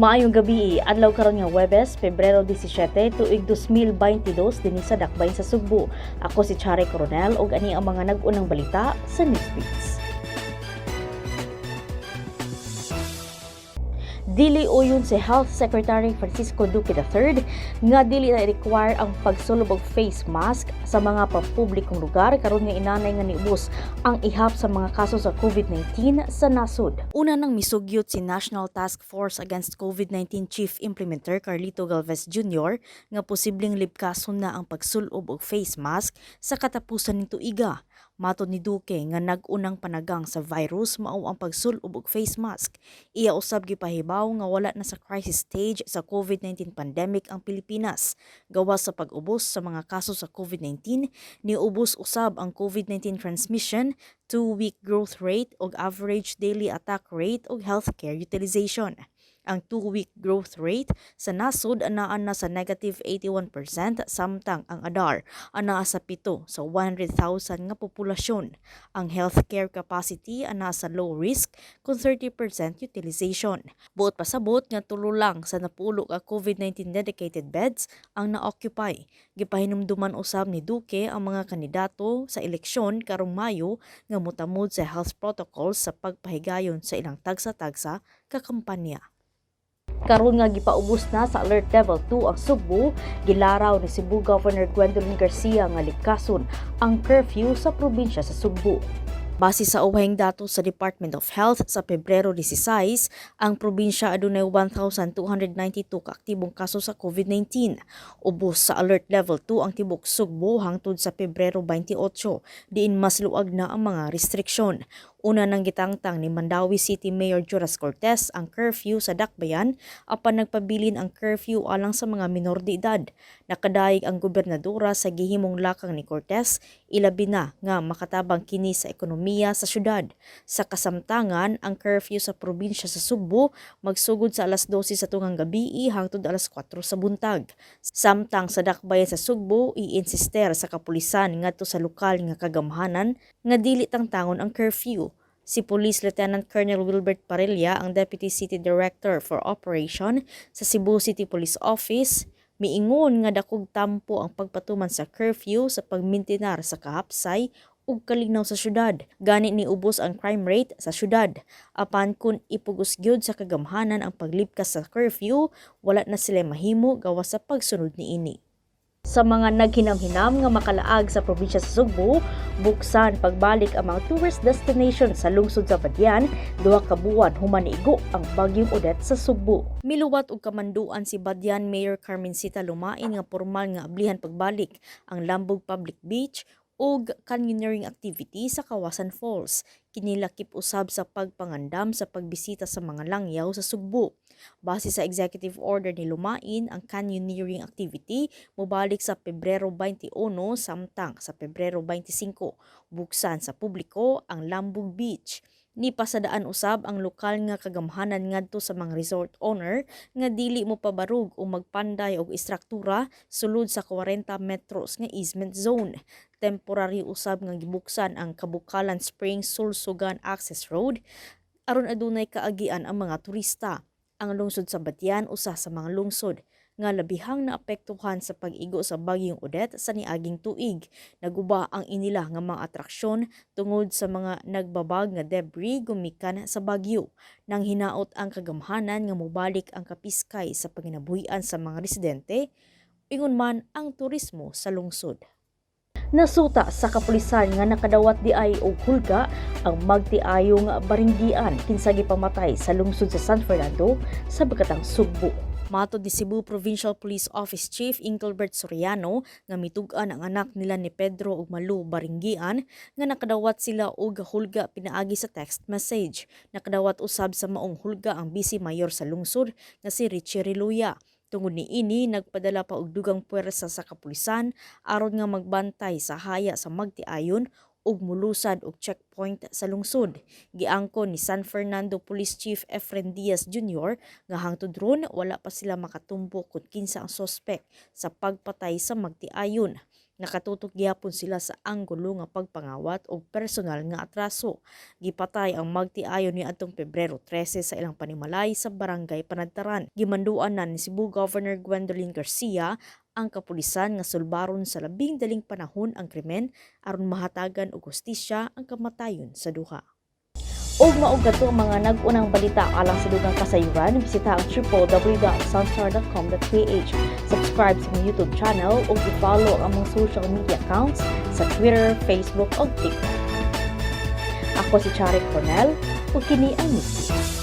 Maayong gabi, adlaw karon nga Webes, Pebrero 17, tuig 2022 dinhi sa Dakbayn sa Sugbo. Ako si Chare Coronel ug ani ang mga nag-unang balita sa Newsbeats. Dili uyon si Health Secretary Francisco Duque III nga dili na require ang pagsulod og face mask sa mga pampublikong lugar karon nga inanay nga niubos ang ihap sa mga kaso sa COVID-19 sa nasod. Una nang misugyot si National Task Force Against COVID-19 Chief Implementer Carlito Galvez Jr. nga posibleng libkason na ang pagsulob og face mask sa katapusan ng tuiga. Mato ni Duque nga nag-unang panagang sa virus mao ang pagsulob og face mask. Iya usab gipahibaw nga wala na sa crisis stage sa COVID-19 pandemic ang Pilipinas. Gawas sa pag-ubos sa mga kaso sa COVID-19, niubos usab ang COVID-19 transmission, two-week growth rate ug average daily attack rate ug healthcare utilization. Ang two-week growth rate sa nasod anaan na sa negative 81% samtang ang ADAR anaa sa pito sa 100,000 nga populasyon. Ang healthcare capacity anaa sa low risk kung 30% utilization. Buot pasabot nga tulo lang sa napulo ka COVID-19 dedicated beds ang na-occupy. Gipahinumduman usab ni Duque ang mga kandidato sa eleksyon karong Mayo nga mutamod sa health protocols sa pagpahigayon sa ilang tagsa-tagsa ka kampanya. Karon nga gipaubos na sa Alert Level 2 ang Cebu, gilaraw ni Cebu Governor Gwendolyn Garcia nga likason ang curfew sa probinsya sa Cebu. Base sa uwahing datos sa Department of Health sa Pebrero 16, ang probinsya adunay 1,292 kaaktibong kaso sa COVID-19. Ubos sa Alert Level 2 ang tibok Sugbo hangtod sa Pebrero 28, diin mas luag na ang mga restriksyon. Una nang gitangtang ni Mandawi City Mayor Juras Cortez ang curfew sa Dakbayan apan nagpabilin ang curfew alang sa mga minor de edad. Nakadayeg ang gobernadora sa gihimong lakang ni Cortez, ilabi na nga makatabang kini sa ekonomiya sa syudad. Sa kasamtangan, ang curfew sa probinsya sa Subo magsugod sa alas 12 sa tungang gabi hangtod alas 4 sa buntag. Samtang sa Dakbayan sa Sugbo, iinsister sa kapulisan ngadto sa lokal nga kagamhanan nga dili tangtangon ang curfew. Si Police Lieutenant Colonel Wilbert Parilla, ang Deputy City Director for Operation sa Cebu City Police Office, miingon nga dakog tampo ang pagpatuman sa curfew sa pagmintinar sa kahapsay ug kalinaw sa syudad. Gani ni ubos ang crime rate sa syudad. Apan kun ipugos gyud sa kagamhanan ang paglipkas sa curfew, wala na sila mahimo gawas sa pagsunod niini. Sa mga naghinam-hinam nga makalaag sa probinsya sa Sugbo, buksan pagbalik ang mga tourist destination sa lungsod sa Badian, duha ka buwan human igo ang bagyong Odette sa Sugbo. Miluwat og kamanduan si Badian Mayor Carmencita Lumain nga formal nga ablihan pagbalik ang Lambog Public Beach ug canyoneering activity sa Kawasan Falls. Kinilakip usab sa pagpangandam sa pagbisita sa mga langyaw sa Sugbo. Base sa executive order ni Lumain, ang canyoneering activity mobalik sa Pebrero 21 samtang sa Pebrero 25 buksan sa publiko ang Lambog Beach. Ni pasadaan usab ang lokal nga kagamhanan ngadto sa mga resort owner nga dili mo pabarug o magpanday og istruktura sulod sa 40 metros nga easement zone. Temporary usab nga gibuksan ang Kabukalan Springs Sulsugan Access Road aron adunay kaagian ang mga turista. Ang lungsod sa Batian usa sa mga lungsod nga labihang naapektuhan sa pag-igo sa bagyong Odette sa niaging tuig. Naguba ang inila nga mga atraksyon tungod sa mga nagbabag nga debris gumikan sa bagyo. Nang hinaot ang kagamhanan nga mobalik ang kapiskay sa panginabuhian sa mga residente, ingon man ang turismo sa lungsod. Nasuta sa kapulisan nga nakadawat di ay og hulga ang magtiayong baringgian kinsa gipamatay sa lungsod sa San Fernando sa Bagatang Sugbo. Mato di Cebu Provincial Police Office Chief Ingkelbert Soriano nga mitug-an ang anak nila ni Pedro ug Malu Baringgian nga nakadawat sila og hulga pinaagi sa text message. Nakadawat usab sa maong hulga ang Vice Mayor sa lungsod nga si Richie Riluya. Tungod ni ini, nagpadala pa og dugang puwersa sa kapulisan aron nga magbantay sa haya sa magtiayon ug mulusad og checkpoint sa lungsod. Giangkon ni San Fernando Police Chief Efren Diaz Jr. nga hangtod ron wala pa sila makatumbok kung kinsa ang sospek sa pagpatay sa magtiayon. Nakatutok gyapon sila sa anggulo nga pagpangawat o personal nga atraso. Gipatay ang magtiayon ni atong Pebrero 13 sa ilang panimalay sa Barangay Panagtaran. Gimanduan na ni Cebu Governor Gwendolyn Garcia ang kapulisan nga sulbaron sa labing daling panahon ang krimen aron mahatagan og hustisya ang kamatayon sa duha. Og maog ang mga nag-unang balita alang sa dugang kasayuran, bisita ang www.sunstar.com.ph. Subscribe sa among YouTube channel o i-follow ang among social media accounts sa Twitter, Facebook o TikTok. Ako si Charik Cornell, ug kini ang News.